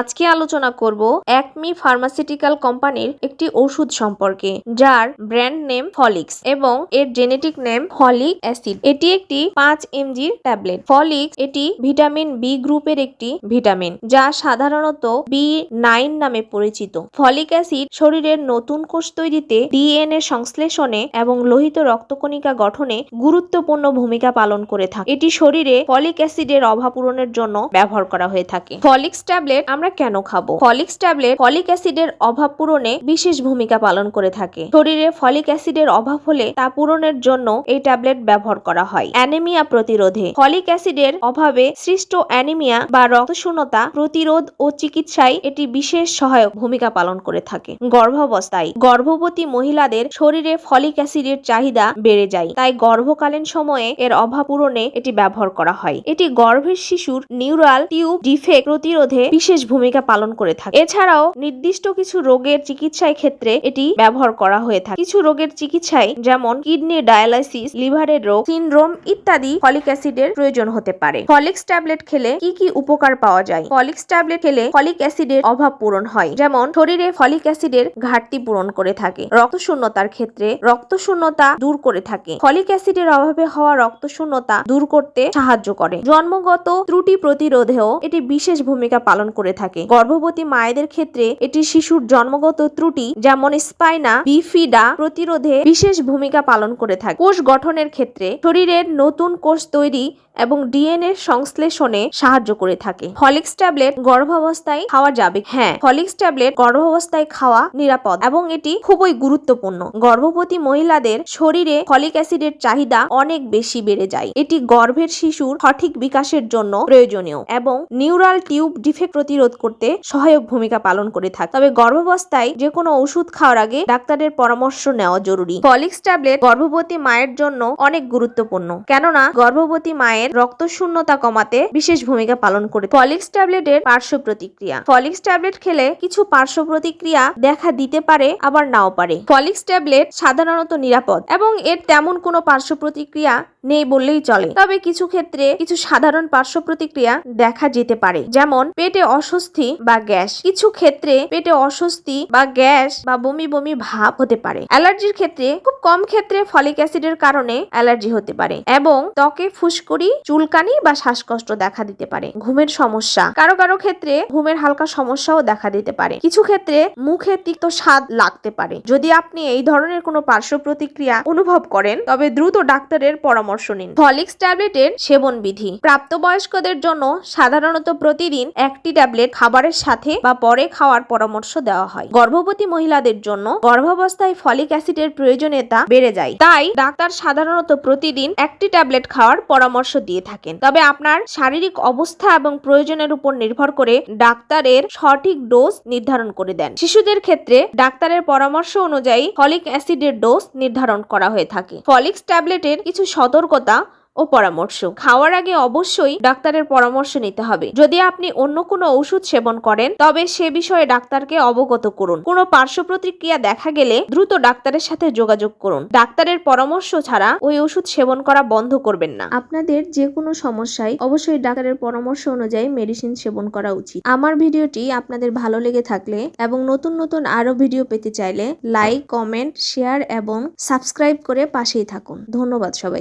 আজকে আলোচনা করব একমি ফার্মাসিউটিক্যাল কোম্পানির একটি ওষুধ সম্পর্কে, যার ব্র্যান্ড নেম ফলিক্স এবং এর জেনেটিক নেম ফলিক অ্যাসিড। এটি একটি পাঁচ এমজি ট্যাবলেট। ফলিক্স এটি ভিটামিন বি গ্রুপের একটি ভিটামিন, যা সাধারণত বি নাইন নামে পরিচিত। ফলিক অ্যাসিড শরীরের নতুন কোষ তৈরিতে ডিএনএ সংশ্লেষণে এবং লোহিত রক্তকণিকা গঠনে গুরুত্বপূর্ণ ভূমিকা পালন করে থাকে। এটি শরীরে ফলিক অ্যাসিডের অভাব পূরণের জন্য ব্যবহার করা হয়ে থাকে। ফলিক্স ট্যাবলেট আমরা কেন খাব? ফলিক্স ট্যাবলেট ফলিক অ্যাসিডের অভাব পূরণে বিশেষ ভূমিকা পালন করে থাকে। শরীরে ফলিক অ্যাসিডের অভাব হলে তা পূরণের জন্য এই ট্যাবলেট ব্যবহার করা হয়। অ্যানিমিয়া প্রতিরোধে ফলিক অ্যাসিডের অভাবে সৃষ্ট অ্যানিমিয়া বা রক্তশূন্যতা প্রতিরোধ ও চিকিৎসায় এটি বিশেষ সহায়ক ভূমিকা পালন করে থাকে। গর্ভাবস্থায় গর্ভবতী মহিলাদের শরীরে ফলিক অ্যাসিডের চাহিদা বেড়ে যায়। তাই গর্ভকালীন সময়ে এর অভাব পূরণে এটি ব্যবহার করা হয়। এটি গর্ভের শিশুর নিউরাল টিউব ডিফেক্ট প্রতিরোধে বিশেষ ভূমিকা পালন করে থাকে। এছাড়াও নির্দিষ্ট কিছু রোগের চিকিৎসায় ক্ষেত্রে এটি ব্যবহার করা হয়ে থাকে। কিছু রোগের চিকিৎসায় যেমন কিডনি ডায়ালাইসিস, লিভারের রোগ, সিনড্রোম ইত্যাদি ফলিক অ্যাসিডের প্রয়োজন হতে পারে। ফলিক্স ট্যাবলেট খেলে কি কি উপকার পাওয়া যায়? ফলিক্স ট্যাবলেট খেলে ফলিক অ্যাসিডের অভাব পূরণ হয়। যেমন শরীরে ফলিক অ্যাসিডের ঘাটতি পূরণ করে থাকে। রক্তশূন্যতার ক্ষেত্রে রক্তশূন্যতা দূর করে থাকে। ফলিক অ্যাসিডের অভাবে হওয়া রক্তশূন্যতা দূর করতে সাহায্য করে। জন্মগত ত্রুটি প্রতিরোধেও এটি বিশেষ ভূমিকা পালন করে থাকে। গর্ভবতী মায়েদের ক্ষেত্রে এটি শিশুর জন্মগত ত্রুটি, যেমন স্পাইনা, বিফিডা প্রতিরোধে বিশেষ ভূমিকা পালন করে থাকে। কোষ গঠনের ক্ষেত্রে শরীরের নতুন কোষ তৈরি এবং ডিএনএ সংশ্লেষণে সাহায্য করে থাকে। ফলিক্স ট্যাবলেট গর্ভাবস্থায় খাওয়া যাবে। হ্যাঁ ফলিক্স ট্যাবলেট গর্ভাবস্থায় খাওয়া নিরাপদ এবং এটি খুবই গুরুত্বপূর্ণ। গর্ভবতী মহিলাদের শরীরে ফলিক অ্যাসিডের চাহিদা অনেক বেশি বেড়ে যায়। এটি গর্ভের শিশুর সঠিক বিকাশের জন্য প্রয়োজনীয় এবং নিউরাল টিউব ডিফেক্ট প্রতিরোধ করতে সহায়ক ভূমিকা পালন করে থাকে। তবে গর্ভাবস্থায় যে কোনো ওষুধ খাওয়ার আগে ডাক্তারের পরামর্শ নেওয়া জরুরি। ফলিক্স ট্যাবলেট গর্ভবতী মায়ের জন্য অনেক গুরুত্বপূর্ণ। কেননা, গর্ভবতী মায়ের রক্ত শূন্যতা কমাতে বিশেষ ভূমিকা পালন করে। ফলিক্স ট্যাবলেটের পার্শ্ব প্রতিক্রিয়া। ফলিক্স ট্যাবলেট খেলে কিছু পার্শ্ব প্রতিক্রিয়া দেখা দিতে পারে, আবার নাও পারে। ফলিক্স ট্যাবলেট সাধারণত নিরাপদ এবং এর তেমন কোনো পার্শ্ব প্রতিক্রিয়া নেই বললেই চলে। তবে কিছু ক্ষেত্রে কিছু সাধারণ পার্শ্ব প্রতিক্রিয়া দেখা যেতে পারে। যেমন, পেটে অস্বস্তি বা গ্যাস। কিছু ক্ষেত্রে পেটে অস্বস্তি বা গ্যাস বা বমি বমি ভাব হতে পারে। অ্যালার্জির ক্ষেত্রে খুব কম ক্ষেত্রে ফলিক অ্যাসিডের কারণে অ্যালার্জি হতে পারে এবং ত্বকে ফুসকুড়ি, চুলকানি বা শ্বাসকষ্ট দেখা দিতে পারে। ঘুমের সমস্যা। কারও কারও ক্ষেত্রে ঘুমের হালকা সমস্যাও দেখা দিতে পারে। কিছু ক্ষেত্রে মুখে তিক্ত স্বাদ লাগতে পারে। যদি আপনি এই ধরনের কোনো পার্শ্ব প্রতিক্রিয়া অনুভব করেন, তবে দ্রুত ডাক্তারের পরামর্শ নিন। ফলিক্স ট্যাবলেটের সেবন বিধি প্রাপ্তবয়স্কদের জন্য সাধারণত প্রতিদিন একটি ট্যাবলেট খাবারের সাথে বা পরে খাওয়ার পরামর্শ দেওয়া হয়। গর্ভবতী মহিলাদের জন্য গর্ভাবস্থায় ফলিক অ্যাসিডের প্রয়োজনীয়তা বেড়ে যায়। তাই ডাক্তার সাধারণত প্রতিদিন একটি ট্যাবলেট খাওয়ার পরামর্শ দিয়ে থাকেন। তবে আপনার শারীরিক অবস্থা এবং প্রয়োজনের উপর নির্ভর করে ডাক্তারের সঠিক ডোজ নির্ধারণ করে দেন। শিশুদের ক্ষেত্রে ডাক্তারের পরামর্শ অনুযায়ী ফলিক অ্যাসিডের ডোজ নির্ধারণ করা হয়ে থাকে। ফলিক্স ট্যাবলেটের কিছু সতর্কতা ও পরামর্শ। খাওয়ার আগে অবশ্যই ডাক্তারের পরামর্শ নিতে হবে। যদি আপনি অন্য কোনো ওষুধ সেবন করেন, তবে সে বিষয়ে ডাক্তারকে অবগত করুন। কোনো পার্শ্ব প্রতিক্রিয়া দেখা গেলে দ্রুত ডাক্তারের সাথে যোগাযোগ করুন। ডাক্তারের পরামর্শ ছাড়া ওই ওষুধ সেবন করা বন্ধ করবেন না। আপনাদের যে কোনো সমস্যায় অবশ্যই ডাক্তারের পরামর্শ অনুযায়ী মেডিসিন সেবন করা উচিত। আমার ভিডিওটি আপনাদের ভালো লেগে থাকলে এবং নতুন নতুন আরও ভিডিও পেতে চাইলে লাইক, কমেন্ট, শেয়ার এবং সাবস্ক্রাইব করে পাশেই থাকুন। ধন্যবাদ সবাই